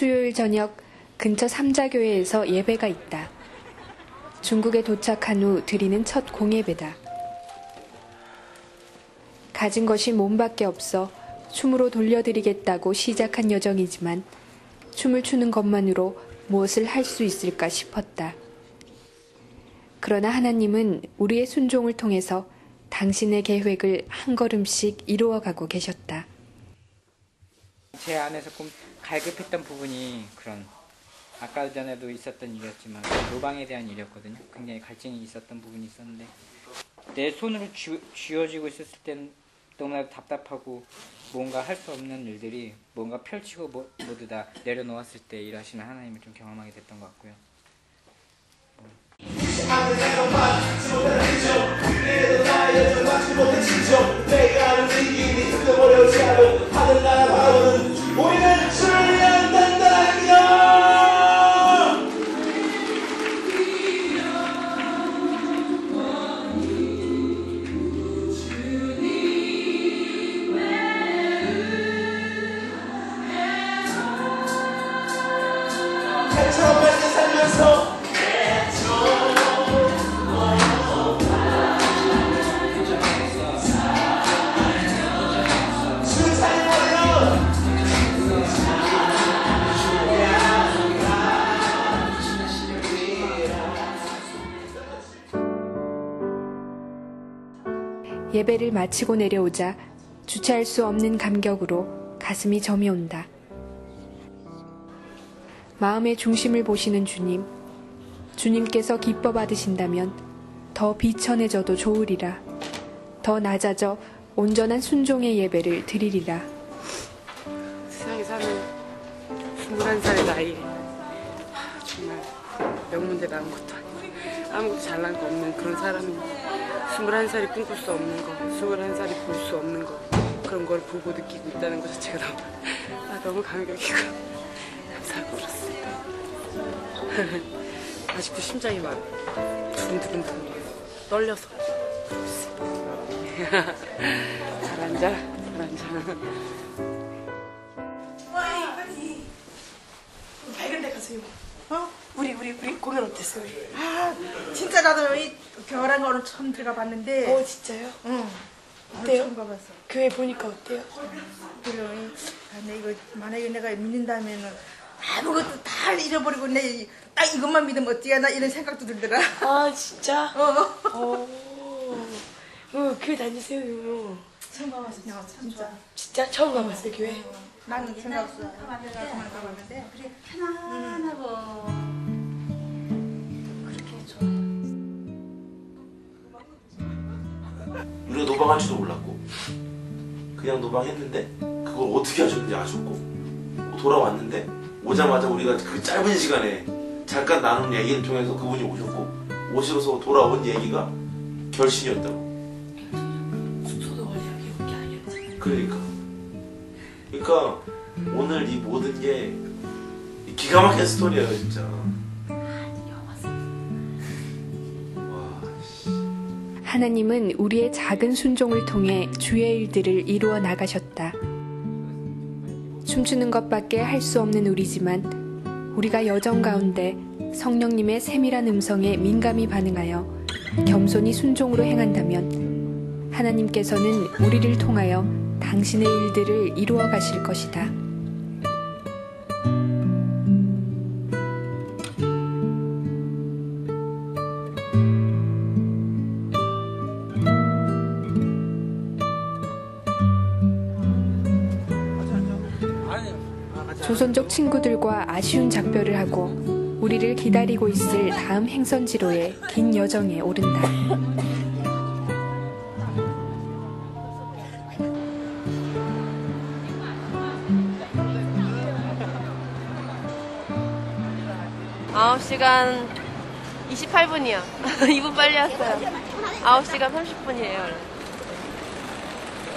수요일 저녁 근처 삼자교회에서 예배가 있다. 중국에 도착한 후 드리는 첫 공예배다. 가진 것이 몸밖에 없어 춤으로 돌려드리겠다고 시작한 여정이지만 춤을 추는 것만으로 무엇을 할 수 있을까 싶었다. 그러나 하나님은 우리의 순종을 통해서 당신의 계획을 한 걸음씩 이루어가고 계셨다. 제 안에서 좀 갈급했던 부분이 그런 아까 전에도 있었던 일이었지만 노방에 대한 일이었거든요. 굉장히 갈증이 있었던 부분이 있었는데 내 손으로 쥐, 쥐어지고 있었을 땐 너무나도 답답하고 뭔가 할 수 없는 일들이 뭔가 펼치고 모, 모두 다 내려놓았을 때 일하시는 하나님을 좀 경험하게 됐던 것 같고요. 우 예배를 마치고 내려오자 주체할 수 없는 감격으로 가슴이 점이 온다. 마음의 중심을 보시는 주님, 주님께서 기뻐 받으신다면 더 비천해져도 좋으리라. 더 낮아져 온전한 순종의 예배를 드리리라. 세상에 사는 21살의 나이 하, 정말 명문대가 아무것도 아니고 아무것도 잘난 거 없는 그런 사람 이 21살이 꿈꿀 수 없는 거 21살이 볼 수 없는 거 그런 걸 보고 느끼고 있다는 것 자체가 너무, 아, 너무 감격이고 감사하고 그렇습니다 아직도 심장이 막 두근두근 떨려서 그러고 있습니다 잘 앉아 잘 앉아 밝은 데 가세요. 어? 우리 우리 우리 공연 어땠어요? 아, 진짜 나도 이 겨울한 거는 처음 들어가 봤는데. 어 진짜요? 응. 어때요? 처음 가봤어. 교회 보니까 어때요? 그래, 아, 내 이거 만약에 내가 믿는다면은 아무것도 다 잃어버리고 내 딱 이것만 믿으면 어찌하나 이런 생각도 들더라. 아 진짜? 어. 어. 어 교회 다니세요 요 처음 가봤어, 내가 진짜. 진짜 처음 가봤어요 교회? 나는 생각 없어. 그만 가봤는데. 그래. 우리가 노방할 줄도 몰랐고 그냥 노방했는데 그걸 어떻게 하셨는지 아셨고 돌아왔는데 오자마자 우리가 그 짧은 시간에 잠깐 나눈 얘기를 통해서 그분이 오셨고 오셔서 돌아온 얘기가 결신이었다고. 숙소도 원래 여기 온 게 아니었지 그러니까. 그러니까 오늘 이 모든 게 기가 막힌 스토리예요 진짜 하나님은 우리의 작은 순종을 통해 주의 일들을 이루어 나가셨다. 춤추는 것밖에 할 수 없는 우리지만 우리가 여정 가운데 성령님의 세밀한 음성에 민감히 반응하여 겸손히 순종으로 행한다면 하나님께서는 우리를 통하여 당신의 일들을 이루어 가실 것이다. 조선족 친구들과 아쉬운 작별을 하고 우리를 기다리고 있을 다음 행선지로의 긴 여정에 오른다. 아홉 시간 28분이요. 2분 빨리 왔어요. 9시간 30분이에요.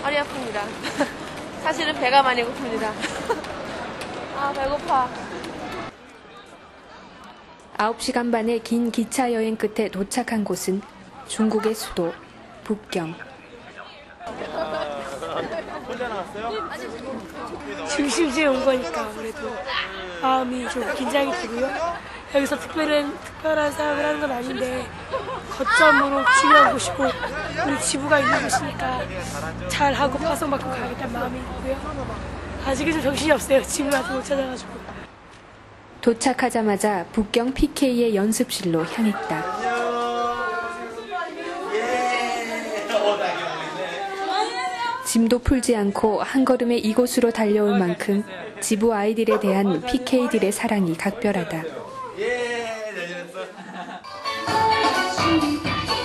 허리 아픕니다. 사실은 배가 많이 고픕니다. 아, 배고파. 9시간 반의 긴 기차 여행 끝에 도착한 곳은 중국의 수도 북경. 중심지에 온 거니까 아무래도 마음이 좀 긴장이 되고요. 여기서 특별한 특별한 사역을 하는 건 아닌데 거점으로 중요한 곳이고 우리 지부가 있는 곳이니까 잘 하고 파송받고 가야겠다는 마음이 있고요. 아직은 좀 정신이 없어요. 지부를 아직 못 찾아가지고. 도착하자마자 북경 PK의 연습실로 향했다. 짐도 풀지 않고 한 걸음에 이곳으로 달려올 만큼 지부 아이들에 대한 PK들의 사랑이 각별하다.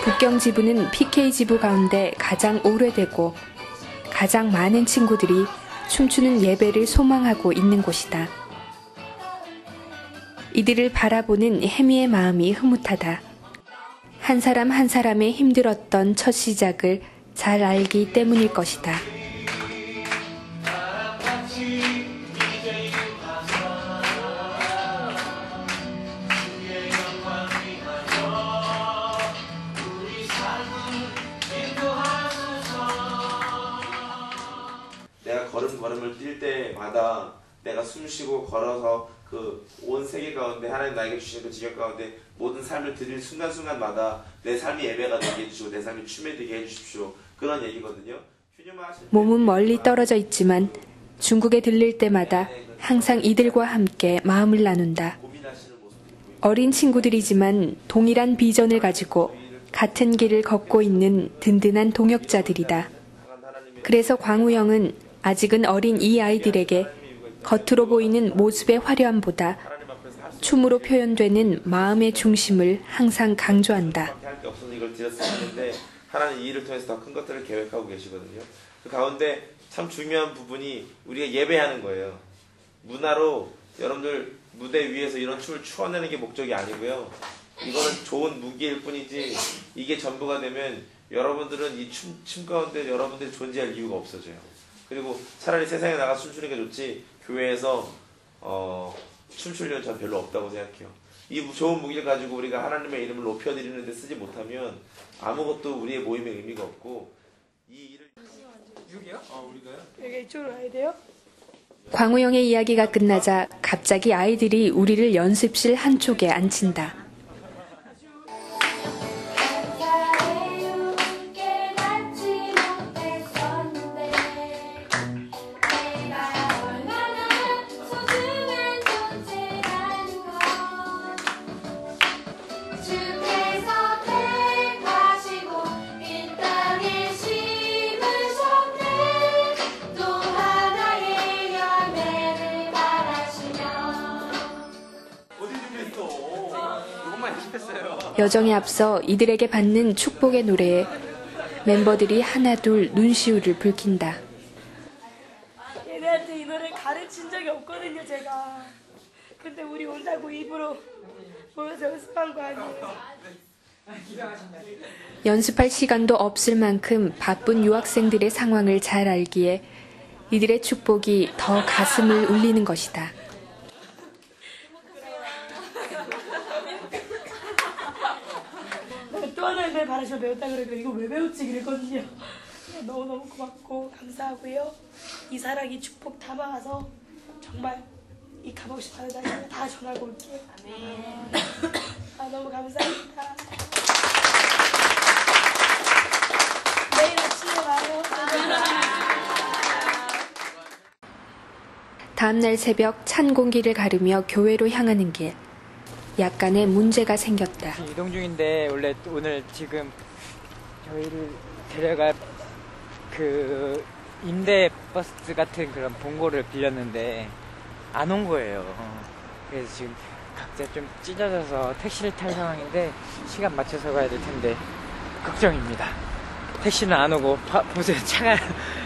북경 지부는 PK 지부 가운데 가장 오래되고 가장 많은 친구들이 춤추는 예배를 소망하고 있는 곳이다. 이들을 바라보는 혜미의 마음이 흐뭇하다. 한 사람 한 사람의 힘들었던 첫 시작을 잘 알기 때문일 것이다. 때마다 내가 숨 쉬고 걸어서 그 온 세계 가운데 하나님 나에게 주신 그 지경 가운데 모든 삶을 드릴 순간순간마다 내 삶이 예배가 되게 해주시고 내 삶이 춤에 되게 해주십시오. 그런 얘기거든요. 몸은 멀리 떨어져 있지만 중국에 들릴 때마다 항상 이들과 함께 마음을 나눈다. 어린 친구들이지만 동일한 비전을 가지고 같은 길을 걷고 있는 든든한 동역자들이다. 그래서 광우영은 아직은 어린 이 아이들에게 겉으로 보이는 모습의 화려함보다 춤으로 표현되는 마음의 중심을 항상 강조한다. 하나님 이 일을 통해서 더 큰 것들을 계획하고 계시거든요. 그 가운데 참 중요한 부분이 우리가 예배하는 거예요. 문화로 여러분들 무대 위에서 이런 춤을 추어내는 게 목적이 아니고요. 이거는 좋은 무기일 뿐이지 이게 전부가 되면 여러분들은 이 춤 춤 가운데 여러분들이 존재할 이유가 없어져요. 그리고 차라리 세상에 나가 춤추는 게 좋지 교회에서 어, 춤출 일은 전 별로 없다고 생각해요. 이 좋은 무기를 가지고 우리가 하나님의 이름을 높여드리는데 쓰지 못하면 아무것도 우리의 모임에 의미가 없고 이 일을 여기 이쪽으로 가야 돼요? 광우영의 이야기가 끝나자 갑자기 아이들이 우리를 연습실 한쪽에 앉힌다. 여정에 앞서 이들에게 받는 축복의 노래에 멤버들이 하나둘 눈시울을 붉힌다. 얘네한테 이 노래 가르친 적이 없거든요, 제가. 근데 우리 온다고 입으로 모여서 연습한 거 아니에요. 연습할 시간도 없을 만큼 바쁜 유학생들의 상황을 잘 알기에 이들의 축복이 더 가슴을 울리는 것이다. 하나의 걸 바라시면 배웠다 그러니까 이거 왜 배웠지 그랬거든요. 너무너무 고맙고 감사하고요. 이 사랑, 이 축복 담아가서 정말 이 값없이 받아다니면 다 전하고 올게요. 아, 너무 감사합니다. 내일 아침에 와요. 다음날 새벽 찬 공기를 가르며 교회로 향하는 길. 약간의 문제가 생겼다. 이동 중인데 원래 또 오늘 지금 저희를 데려갈 그 임대 버스 같은 그런 봉고를 빌렸는데 안 온 거예요. 그래서 지금 각자 좀 찢어져서 택시를 탈 상황인데 시간 맞춰서 가야 될 텐데 걱정입니다. 택시는 안 오고 봐- 보세요 차가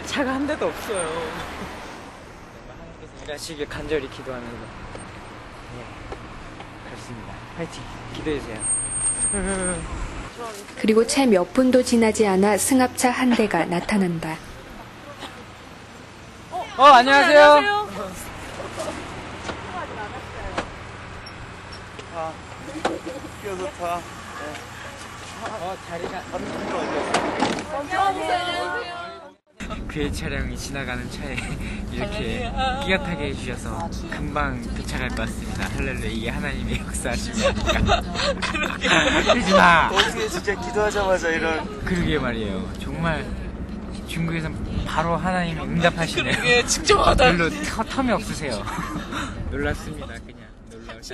차가 한 대도 없어요. 하나님께서 일하시길 간절히 예 그렇습니다. 화이팅 기도해주세요. 그리고 채 몇 분도 지나지 않아 승합차 한 대가 나타난다. 어 안녕하세요. 어 자리가 교회 차량이 지나가는 차에 이렇게 끼가 타게 해주셔서 금방 도착할 것 같습니다. 할렐루야 이게 하나님의 역사하심이 아닐까. 그러지 마. 어떻게 진짜 기도하자마자 이런 그러게 말이에요. 정말 중국에서 바로 하나님이 응답하시네요. 그러게 증정하다. 별로 터, 텀이 없으세요. 놀랐습니다. 그냥.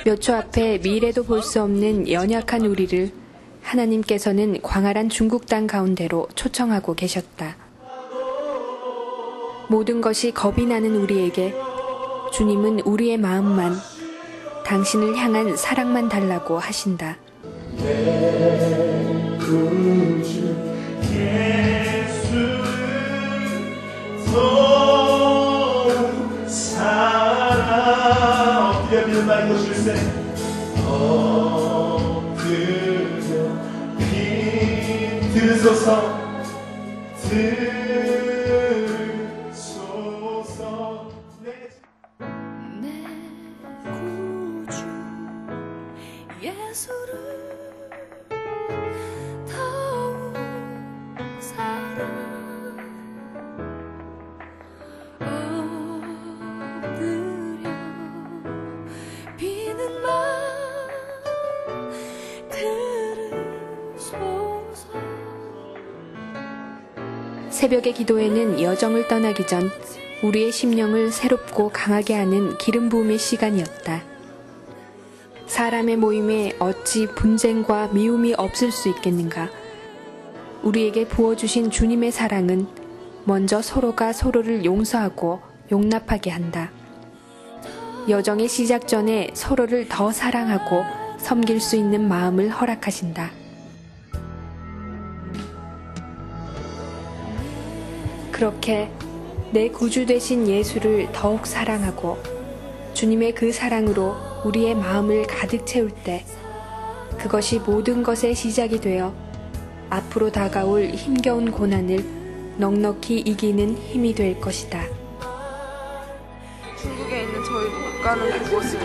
몇 초 앞에 미래도 볼 수 없는 연약한 우리를 하나님께서는 광활한 중국 땅 가운데로 초청하고 계셨다. 모든 것이 겁이 나는 우리에게 주님은 우리의 마음만 당신을 향한 사랑만 달라고 하신다. 줄세 엎드려 빛드소서 드 새벽의 기도에는 여정을 떠나기 전 우리의 심령을 새롭고 강하게 하는 기름 부음의 시간이었다. 사람의 모임에 어찌 분쟁과 미움이 없을 수 있겠는가? 우리에게 부어주신 주님의 사랑은 먼저 서로가 서로를 용서하고 용납하게 한다. 여정의 시작 전에 서로를 더 사랑하고 섬길 수 있는 마음을 허락하신다. 그렇게 내 구주 되신 예수를 더욱 사랑하고 주님의 그 사랑으로 우리의 마음을 가득 채울 때 그것이 모든 것의 시작이 되어 앞으로 다가올 힘겨운 고난을 넉넉히 이기는 힘이 될 것이다. 중국에 있는 저희도 못 가는 그곳을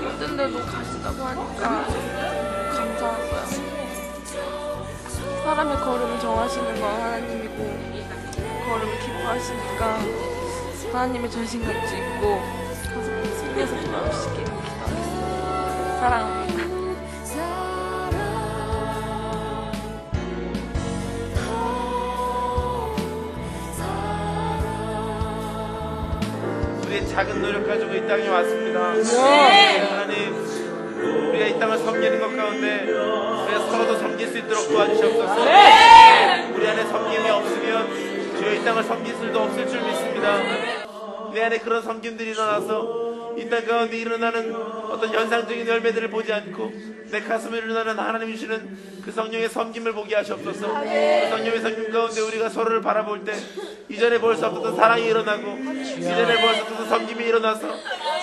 힘든데도 가신다고 하니까 사람의 걸음을 정하시는 건 하나님이고 그 걸음을 기뻐하시니까 하나님의 전신같이 있고 가서 승리해서 돌아오시길 기도하겠습니다. 사랑합니다. 우리의 작은 노력 가지고 이 땅에 왔습니다. 하 있도록 도와주시옵소서. 우리 안에 섬김이 없으면 이 땅을 섬길 수도 없을 줄 믿습니다. 내 안에 그런 섬김들이 일어나서 이 땅 가운데 일어나는 어떤 현상적인 열매들을 보지 않고 내 가슴에 일어나는 하나님 주시는 그 성령의 섬김을 보게 하시옵소서. 그 성령의 섬김 가운데 우리가 서로를 바라볼 때 이전에 볼 수 없었던 사랑이 일어나고 이전에 볼 수 없었던 섬김이 일어나서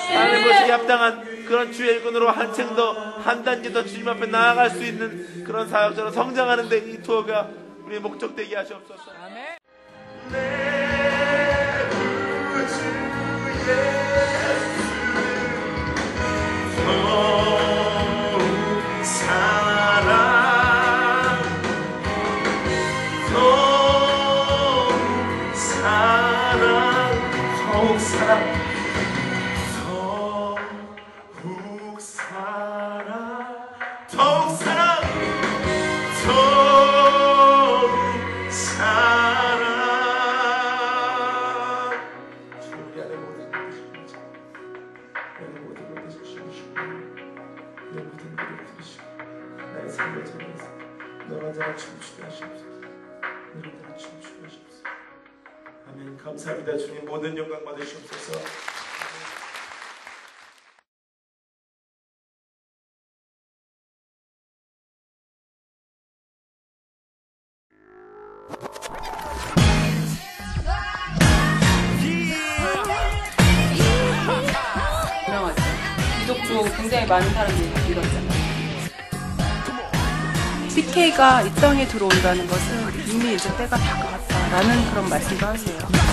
하나님 보시기 합당한 그런 주의 일꾼으로 한층 더 한 단계 더 주님 앞에 나아갈 수 있는 그런 사역자로 성장하는데 이 투어가 우리의 목적 되게 하시옵소서. 굉장히 많은 사람들이 믿었잖아요. CK가 이 땅에 들어온다는 것은 이미 이제 때가 다가왔다라는 그런 말씀도 하세요.